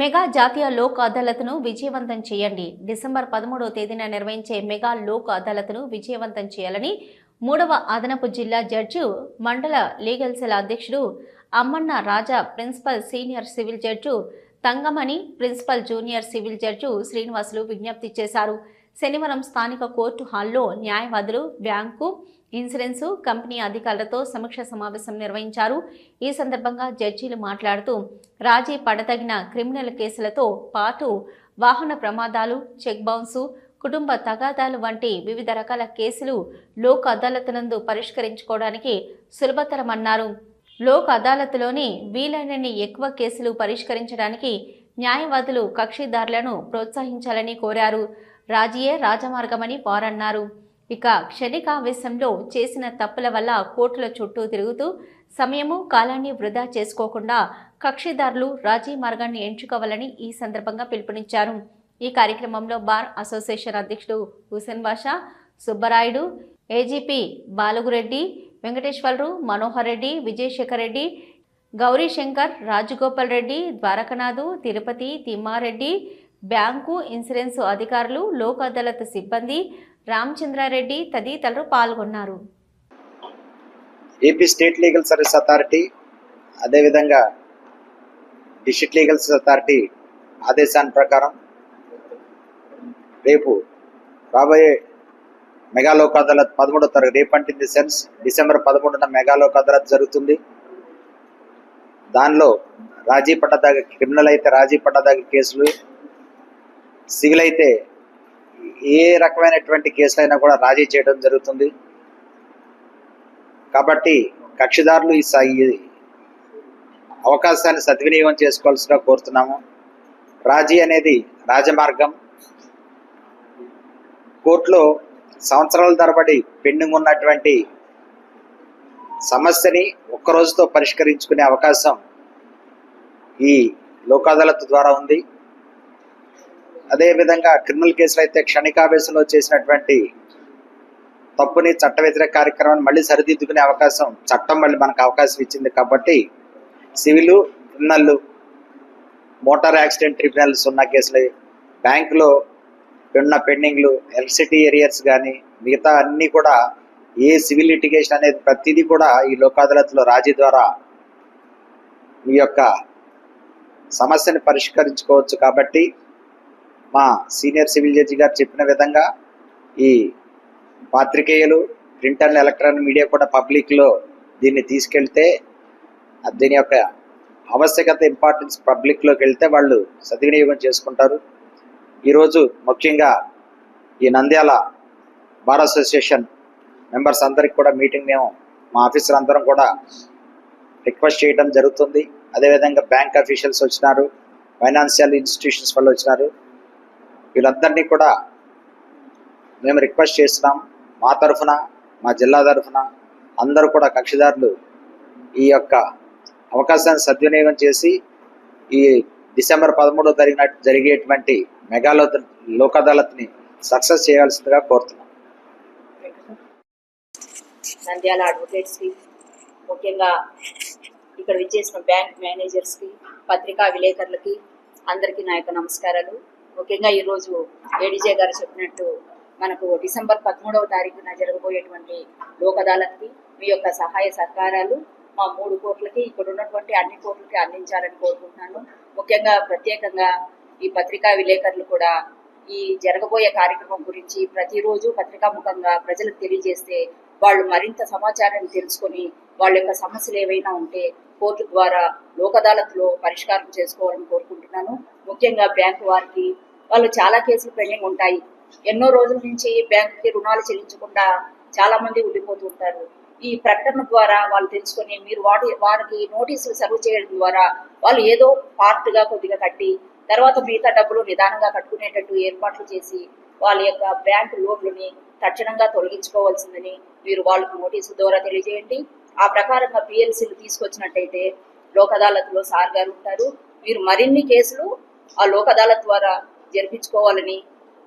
Mega జాతీయ లోక్ అదాలత్ను విజయవంతం చేయండి. డిసెంబర్ పదమూడవ తేదీన నిర్వహించే మెగా లోక్ అదాలత్ను విజయవంతం చేయాలని మూడవ అదనపు జిల్లా జడ్జి మండల లీగల్ సెల్ అధ్యక్షుడు Ammanna Raja principal senior civil judge Thangamani principal junior civil judge Srinivasulu విజ్ఞప్తి చేశారు. శనివారం స్థానిక కోర్టు హాల్లో న్యాయవాదులు బ్యాంకు ఇన్సూరెన్సు కంపెనీ అధికారులతో సమీక్ష సమావేశం నిర్వహించారు. ఈ సందర్భంగా జడ్జీలు మాట్లాడుతూ రాజీ పడదగిన క్రిమినల్ కేసులతో పాటు వాహన ప్రమాదాలు చెక్ బౌన్సు కుటుంబ తగాదాలు వంటి వివిధ రకాల కేసులు లోక్ అదాలత్ నందు పరిష్కరించుకోవడానికి సులభతరమన్నారు. లోక్ అదాలత్లోని వీలైనన్ని ఎక్కువ కేసులు పరిష్కరించడానికి న్యాయవాదులు కక్షిదారులను ప్రోత్సహించాలని కోరారు. రాజీయే రాజమార్గమని వారన్నారు. ఇక క్షణికావేశంలో చేసిన తప్పుల వల్ల కోర్టుల చుట్టూ తిరుగుతూ సమయము కాలాన్ని వృధా చేసుకోకుండా కక్షిదారులు రాజీ మార్గాన్ని ఎంచుకోవాలని ఈ సందర్భంగా పిలుపునిచ్చారు. ఈ కార్యక్రమంలో బార్ అసోసియేషన్ అధ్యక్షుడు Hussain Basha Subbarayudu AGP Balugureddy Venkateswararu Manohar Reddy Vijayasekhar Reddy Gowrishankar Rajagopal Reddy Dwarakanath Tirupati Thimmareddy bank insurance అధికారులు లోక్ అదాలత్ సిబ్బంది రామచంద్రారెడ్డి తదితరులు పాల్గొన్నారు. AP state legal service authority అదేవిధంగా డిస్ట్రిక్ట్ లీగల్ అథారిటీ ఆదేశాన్ని ప్రకారం రేపు రాబోయే మెగా లోక్ అదాలత్ పదమూడో తారీఖు రేపు అంటే ఇన్ ది సెన్స్ డిసెంబర్ పదమూడున మెగా లోక్ అదాలత్ జరుగుతుంది. దానిలో రాజీ పడ్డదాగ క్రిమినల్ అయితే రాజీ పడ్డదాగ కేసులు సివిల్ అయితే ఏ రకమైనటువంటి కేసులైనా కూడా రాజీ చేయడం జరుగుతుంది. కాబట్టి కక్షిదారులు ఈ అవకాశాన్ని సద్వినియోగం చేసుకోవాల్సిగా కోరుతున్నాము. రాజీ అనేది రాజమార్గం. కోర్టులో సంవత్సరాల తరబడి పెండింగ్ ఉన్నటువంటి సమస్యని ఒక్క రోజుతో పరిష్కరించుకునే అవకాశం ఈ లోకాదాలత్ ద్వారా ఉంది. అదేవిధంగా క్రిమినల్ కేసులు అయితే క్షణికావేశంలో చేసినటువంటి తప్పుని చట్ట వ్యతిరేక కార్యక్రమాన్ని మళ్ళీ సరిదిద్దుకునే అవకాశం చట్టం మళ్ళీ మనకు అవకాశం ఇచ్చింది కాబట్టి civil criminal motor accident tribunals ఉన్న కేసులు బ్యాంకులో ఉన్న పెండింగ్లు ఎలక్ట్రిసిటీ ఏరియర్స్ కానీ మిగతా అన్నీ కూడా ఏ సివిల్ లిటిగేషన్ అనేది ప్రతిదీ కూడా ఈ లోక్ అదాలత్లో రాజీ ద్వారా మీ యొక్క సమస్యను పరిష్కరించుకోవచ్చు కాబట్టి మా సీనియర్ సివిల్ జడ్జి గారు చెప్పిన విధంగా ఈ పాత్రికేయులు ప్రింట్ అండ్ ఎలక్ట్రానిక్ మీడియా కూడా పబ్లిక్లో దీన్ని తీసుకెళ్తే దీని యొక్క ఆవశ్యకత ఇంపార్టెన్స్ పబ్లిక్లోకి వెళ్తే వాళ్ళు సద్వినియోగం చేసుకుంటారు. ఈరోజు ముఖ్యంగా ఈ నంద్యాల బార్ అసోసియేషన్ మెంబర్స్ అందరికి కూడా మీటింగ్ మేము మా ఆఫీసర్ అందరం కూడా రిక్వెస్ట్ చేయడం జరుగుతుంది. అదేవిధంగా బ్యాంక్ అఫీషియల్స్ వచ్చినారు ఫైనాన్షియల్ ఇన్స్టిట్యూషన్స్ వాళ్ళు వచ్చినారు. వీళ్ళందరినీ కూడా మేము రిక్వెస్ట్ చేస్తున్నాం. మా తరఫున మా జిల్లా తరఫున అందరూ కూడా కక్షిదారులు ఈ యొక్క అవకాశాన్ని సద్వినియోగం చేసి ఈ డిసెంబర్ పదమూడో తారీఖున జరిగేటువంటి మెగాలో లోక్ అదాలత్ని సక్సెస్ చేయాల్సిందిగా కోరుతున్నాం. నంద్యాల అడ్వకేట్స్కి ముఖ్యంగా ఇక్కడ విచ్చేసిన బ్యాంక్ మేనేజర్స్కి పత్రికా విలేకరులకి అందరికీ నా యొక్క నమస్కారాలు. ముఖ్యంగా ఈరోజు ఏడీజే గారు చెప్పినట్టు మనకు డిసెంబర్ పదమూడవ తారీఖున జరగబోయేటువంటి లోక్ అదాలత్కి మీ యొక్క సహాయ సహకారాలు మా మూడు కోట్లకి ఇక్కడ ఉన్నటువంటి అన్ని కోట్లకి అందించాలని కోరుకుంటున్నాను. ముఖ్యంగా ప్రత్యేకంగా ఈ పత్రికా విలేకరులు కూడా ఈ జరగబోయే కార్యక్రమం గురించి ప్రతిరోజు పత్రికాముఖంగా ప్రజలకు తెలియజేస్తే వాళ్ళు మరింత సమాచారాన్ని తెలుసుకొని వాళ్ళ యొక్క సమస్యలు ఏవైనా ఉంటే కోర్టు ద్వారా లోక్ అదాలత్లో పరిష్కారం చేసుకోవాలని కోరుకుంటున్నాను. ముఖ్యంగా బ్యాంకు వారికి వాళ్ళు చాలా కేసులు పెండింగ్ ఉంటాయి. ఎన్నో రోజుల నుంచి బ్యాంకుకి రుణాలు చెల్లించకుండా చాలా మంది ఉండిపోతూ ఉంటారు. ఈ ప్రకటన ద్వారా వాళ్ళు తెలుసుకొని మీరు వాటి వారికి నోటీసులు సర్వ్ చేయడం ద్వారా వాళ్ళు ఏదో పార్ట్గా కొద్దిగా కట్టి తర్వాత మిగతా డబ్బులు నిదానంగా కట్టుకునేటట్టు ఏర్పాట్లు చేసి వాళ్ళ యొక్క బ్యాంకు లోన్లని తక్షణంగా తొలగించుకోవాల్సిందని మీరు వాళ్ళకు నోటీసు ద్వారా తెలియజేయండి. ఆ ప్రకారంగా పిఎల్సీలు తీసుకొచ్చినట్టయితే లోక్ అదాలత్లో సార్ గారు ఉంటారు. మీరు మరిన్ని కేసులు ఆ లోక్ అదాలత్ ద్వారా జరిపించుకోవాలని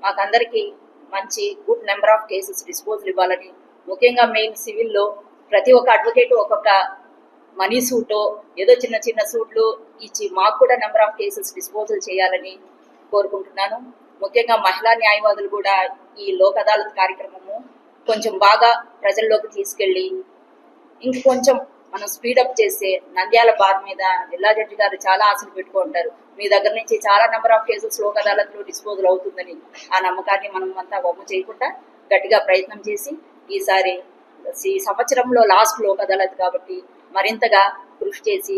మాకందరికీ మంచి good number of cases disposal ఇవ్వాలని. ముఖ్యంగా మెయిన్ సివిల్లో ప్రతి ఒక్క అడ్వకేట్ ఒక్కొక్క మనీ సూటో ఏదో చిన్న చిన్న సూట్లు ఇచ్చి మాకు కూడా నెంబర్ ఆఫ్ కేసెస్ డిస్పోజల్ చేయాలని కోరుకుంటున్నాను. ముఖ్యంగా మహిళా న్యాయవాదులు కూడా ఈ లోక్ అదాలత్ కార్యక్రమము కొంచెం బాగా ప్రజల్లోకి తీసుకెళ్ళి ఇంకొంచెం మనం స్పీడప్ చేస్తే నంద్యాల బార్ మీద జిల్లా జడ్జి గారు చాలా ఆశలు పెట్టుకుంటారు మీ దగ్గర నుంచి చాలా నెంబర్ ఆఫ్ కేసెస్ లోక్ అదాలత్లో డిస్పోజల్ అవుతుందని ఆ నమ్మకాన్ని మనం అంతా బొమ్మ చేయకుండా గట్టిగా ప్రయత్నం చేసి ఈసారి ఈ సంవత్సరంలో లాస్ట్ లోక్ అదాలత్ కాబట్టి మరింతగా కృషి చేసి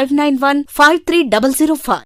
five nine one five three double zero five.